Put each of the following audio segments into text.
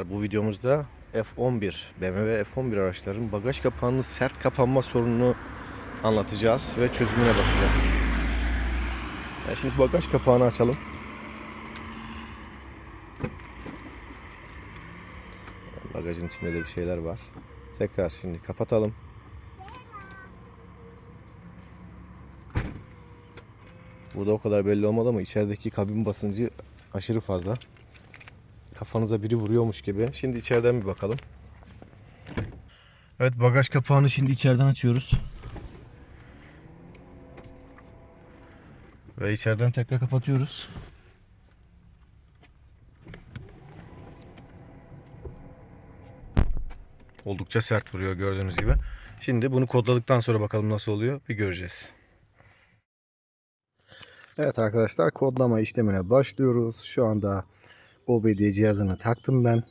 arkadaşlar bu videomuzda F11 BMW F11 araçların bagaj kapağının sert kapanma sorununu anlatacağız ve çözümüne bakacağız. Yani şimdi bagaj kapağını açalım. Bagajın içinde de bir şeyler var. Tekrar şimdi kapatalım. Burada o kadar belli olmadı ama içerideki kabin basıncı aşırı fazla. Kafanıza biri vuruyormuş gibi. Şimdi içeriden bir bakalım. Evet bagaj kapağını şimdi içeriden açıyoruz. Ve içeriden tekrar kapatıyoruz. Oldukça sert vuruyor gördüğünüz gibi. Şimdi bunu kodladıktan sonra bakalım nasıl oluyor bir göreceğiz. Evet arkadaşlar kodlama işlemine başlıyoruz. Şu anda OBD cihazını taktım ben.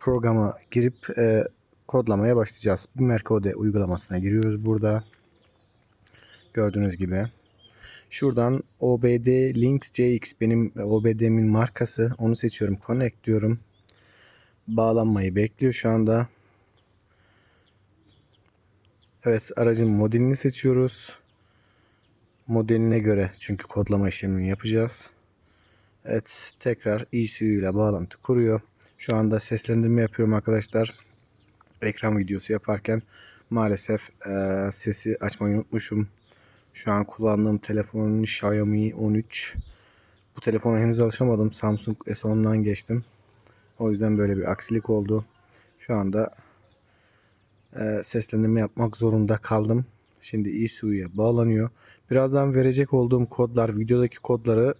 Programa girip e, kodlamaya başlayacağız. Bimercode uygulamasına giriyoruz burada. Gördüğünüz gibi. Şuradan OBD Links CX benim OBD'min markası. Onu seçiyorum. Connect diyorum. Bağlanmayı bekliyor şu anda. Evet aracın modelini seçiyoruz. Modeline göre çünkü kodlama işlemini yapacağız. Evet tekrar ECU ile bağlantı kuruyor. Şu anda seslendirme yapıyorum arkadaşlar. Ekran videosu yaparken maalesef e, sesi açmayı unutmuşum. Şu an kullandığım telefon Xiaomi 13. Bu telefona henüz alışamadım. Samsung S10'dan geçtim. O yüzden böyle bir aksilik oldu. Şu anda e, seslendirme yapmak zorunda kaldım. Şimdi ECU'ya bağlanıyor. Birazdan verecek olduğum kodlar, videodaki kodları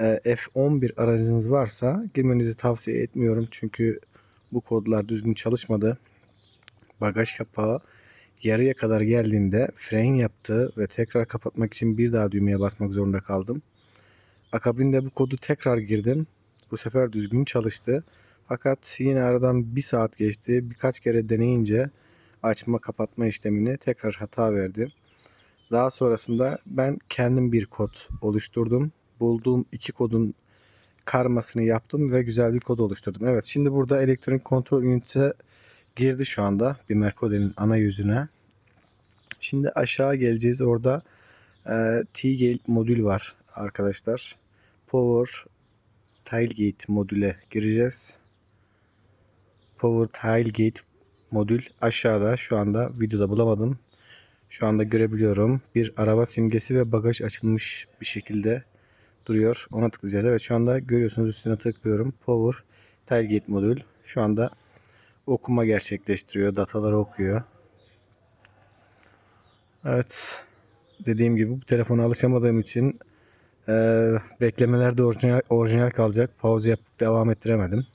F11 aracınız varsa girmenizi tavsiye etmiyorum. Çünkü bu kodlar düzgün çalışmadı. Bagaj kapağı yarıya kadar geldiğinde fren yaptı ve tekrar kapatmak için bir daha düğmeye basmak zorunda kaldım. Akabinde bu kodu tekrar girdim. Bu sefer düzgün çalıştı. Fakat yine aradan bir saat geçti. Birkaç kere deneyince açma kapatma işlemini tekrar hata verdi. Daha sonrasında ben kendim bir kod oluşturdum. Bulduğum iki kodun karmasını yaptım ve güzel bir kod oluşturdum. Evet şimdi burada elektronik kontrol ünite girdi şu anda bir Mercode'nin ana yüzüne. Şimdi aşağı geleceğiz. Orada e, T-Gate modül var arkadaşlar. Power Tailgate modüle gireceğiz. Power Tailgate modül aşağıda şu anda videoda bulamadım. Şu anda görebiliyorum. Bir araba simgesi ve bagaj açılmış bir şekilde duruyor. Ona tıklayacağız. Evet şu anda görüyorsunuz üstüne tıklıyorum. Power Tailgate modül. Şu anda okuma gerçekleştiriyor. Dataları okuyor. Evet. Dediğim gibi bu telefona alışamadığım için e, beklemelerde orijinal, orijinal kalacak. Pause yapıp devam ettiremedim.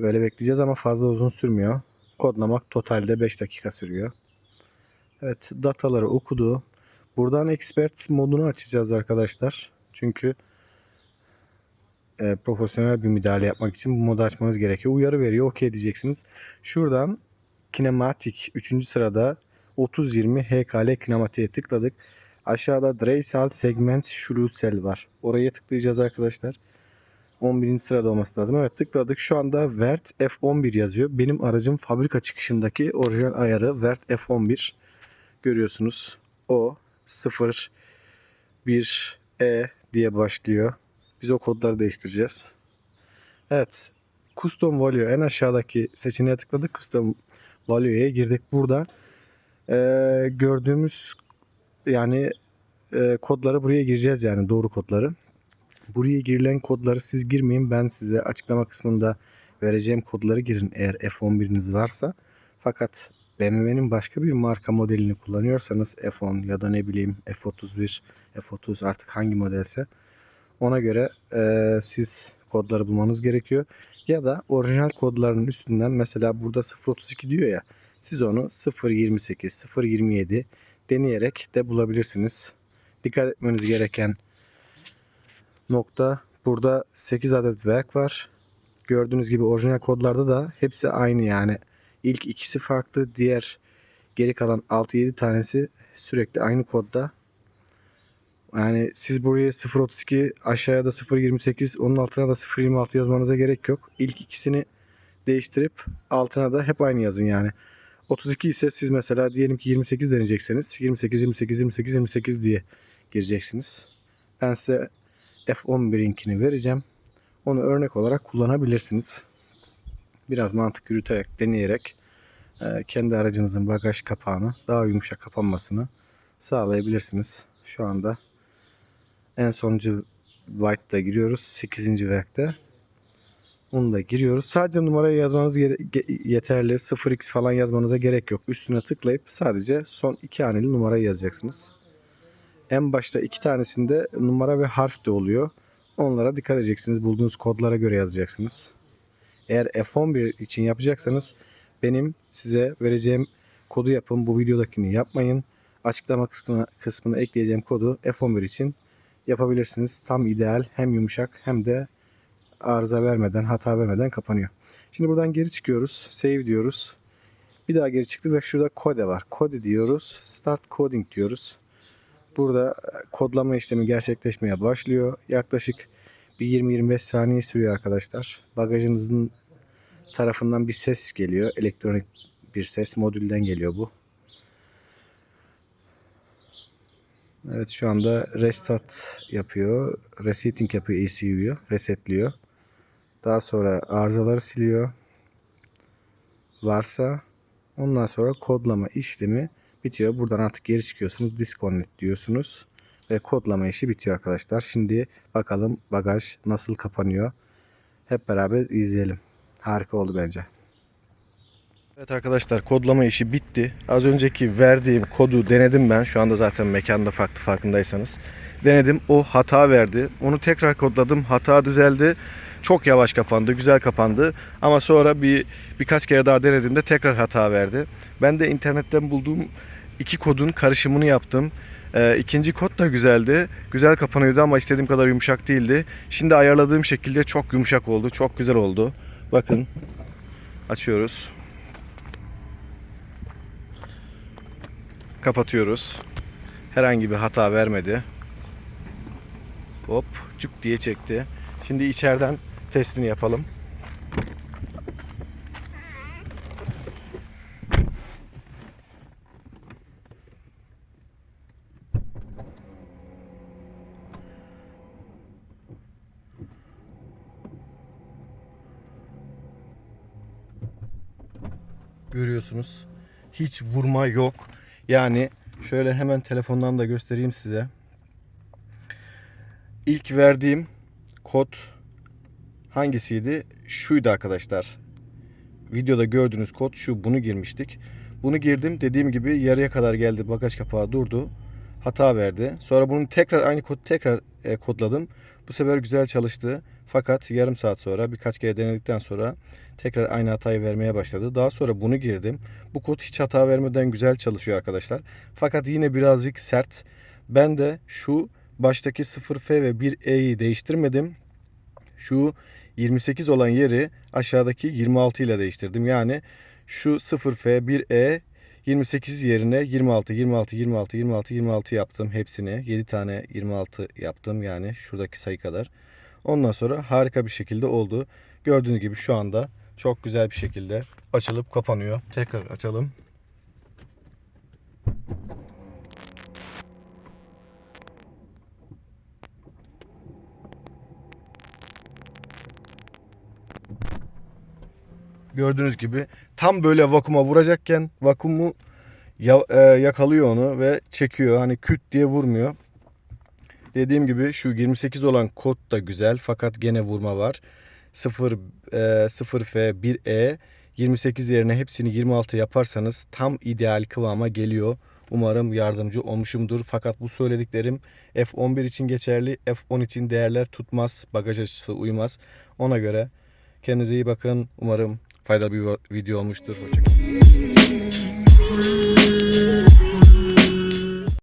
Böyle bekleyeceğiz ama fazla uzun sürmüyor. Kodlamak totalde 5 dakika sürüyor. Evet dataları okudu. Buradan expert modunu açacağız arkadaşlar. Çünkü e, profesyonel bir müdahale yapmak için bu modu açmanız gerekiyor. Uyarı veriyor. OK diyeceksiniz. Şuradan kinematik 3. sırada 3020 HKL kinematiğe tıkladık. Aşağıda Dreisal Segment Schlusel var. Oraya tıklayacağız arkadaşlar. 11. sırada olması lazım. Evet tıkladık. Şu anda Vert F11 yazıyor. Benim aracım fabrika çıkışındaki orijinal ayarı Vert F11. Görüyorsunuz. O 0 1 E diye başlıyor. Biz o kodları değiştireceğiz. Evet. Custom Value en aşağıdaki seçeneğe tıkladık. Custom Value'ye girdik. Burada e, gördüğümüz yani e, kodları buraya gireceğiz yani doğru kodları. Buraya girilen kodları siz girmeyin. Ben size açıklama kısmında vereceğim kodları girin eğer F11'iniz varsa. Fakat BMW'nin başka bir marka modelini kullanıyorsanız F10 ya da ne bileyim F31, F30 artık hangi modelse ona göre e, siz kodları bulmanız gerekiyor. Ya da orijinal kodların üstünden mesela burada 032 diyor ya siz onu 028, 027 deneyerek de bulabilirsiniz. Dikkat etmeniz gereken nokta burada 8 adet verk var. Gördüğünüz gibi orijinal kodlarda da hepsi aynı yani. İlk ikisi farklı. Diğer geri kalan 6-7 tanesi sürekli aynı kodda. Yani siz buraya 0.32 aşağıya da 0.28 onun altına da 0.26 yazmanıza gerek yok. İlk ikisini değiştirip altına da hep aynı yazın yani. 32 ise siz mesela diyelim ki 28 deneyecekseniz 28 28 28 28 diye gireceksiniz. Ben size F11'inkini vereceğim. Onu örnek olarak kullanabilirsiniz. Biraz mantık yürüterek, deneyerek e, kendi aracınızın bagaj kapağını daha yumuşak kapanmasını sağlayabilirsiniz. Şu anda en sonuncu white'da giriyoruz. 8. work'te. Onu da giriyoruz. Sadece numarayı yazmanız yeterli. 0x falan yazmanıza gerek yok. Üstüne tıklayıp sadece son iki haneli numarayı yazacaksınız. En başta iki tanesinde numara ve harf de oluyor. Onlara dikkat edeceksiniz. Bulduğunuz kodlara göre yazacaksınız. Eğer F11 için yapacaksanız benim size vereceğim kodu yapın. Bu videodakini yapmayın. Açıklama kısmına, kısmına ekleyeceğim kodu F11 için yapabilirsiniz. Tam ideal hem yumuşak hem de arıza vermeden, hata vermeden kapanıyor. Şimdi buradan geri çıkıyoruz. Save diyoruz. Bir daha geri çıktık ve şurada kode var. Kode diyoruz. Start coding diyoruz. Burada e, kodlama işlemi gerçekleşmeye başlıyor. Yaklaşık bir 20-25 saniye sürüyor arkadaşlar. Bagajınızın tarafından bir ses geliyor. Elektronik bir ses modülden geliyor bu. Evet şu anda restart yapıyor. Resetting yapıyor ECU'yu. Resetliyor. Daha sonra arızaları siliyor. Varsa ondan sonra kodlama işlemi bitiyor. Buradan artık geri çıkıyorsunuz. Disconnect diyorsunuz. Ve kodlama işi bitiyor arkadaşlar. Şimdi bakalım bagaj nasıl kapanıyor. Hep beraber izleyelim. Harika oldu bence. Evet arkadaşlar kodlama işi bitti. Az önceki verdiğim kodu denedim ben. Şu anda zaten mekanda farklı farkındaysanız. Denedim. O hata verdi. Onu tekrar kodladım. Hata düzeldi. Çok yavaş kapandı. Güzel kapandı. Ama sonra bir birkaç kere daha denediğimde tekrar hata verdi. Ben de internetten bulduğum iki kodun karışımını yaptım. Ee, ikinci kod da güzeldi. Güzel kapanıyordu ama istediğim kadar yumuşak değildi. Şimdi ayarladığım şekilde çok yumuşak oldu. Çok güzel oldu. Bakın. Açıyoruz. Kapatıyoruz. Herhangi bir hata vermedi. Hop cuk diye çekti. Şimdi içeriden testini yapalım. Görüyorsunuz. Hiç vurma yok. Yani şöyle hemen telefondan da göstereyim size. İlk verdiğim kod hangisiydi? Şuydu arkadaşlar. Videoda gördüğünüz kod şu. Bunu girmiştik. Bunu girdim. Dediğim gibi yarıya kadar geldi. Bagaj kapağı durdu. Hata verdi. Sonra bunu tekrar aynı kodu tekrar e, kodladım. Bu sefer güzel çalıştı. Fakat yarım saat sonra birkaç kere denedikten sonra tekrar aynı hatayı vermeye başladı. Daha sonra bunu girdim. Bu kod hiç hata vermeden güzel çalışıyor arkadaşlar. Fakat yine birazcık sert. Ben de şu baştaki 0F ve 1E'yi değiştirmedim. Şu 28 olan yeri aşağıdaki 26 ile değiştirdim. Yani şu 0F 1E 28 yerine 26, 26, 26, 26, 26 yaptım hepsini. 7 tane 26 yaptım yani şuradaki sayı kadar. Ondan sonra harika bir şekilde oldu. Gördüğünüz gibi şu anda çok güzel bir şekilde açılıp kapanıyor. Tekrar açalım. Gördüğünüz gibi tam böyle vakuma vuracakken vakumu e, yakalıyor onu ve çekiyor. Hani küt diye vurmuyor. Dediğim gibi şu 28 olan kod da güzel fakat gene vurma var. 0 e, 0F 1E 28 yerine hepsini 26 yaparsanız tam ideal kıvama geliyor. Umarım yardımcı olmuşumdur. Fakat bu söylediklerim F11 için geçerli. F10 için değerler tutmaz. Bagaj açısı uymaz. Ona göre kendinize iyi bakın. Umarım faydalı bir video olmuştur. Hoşçakalın.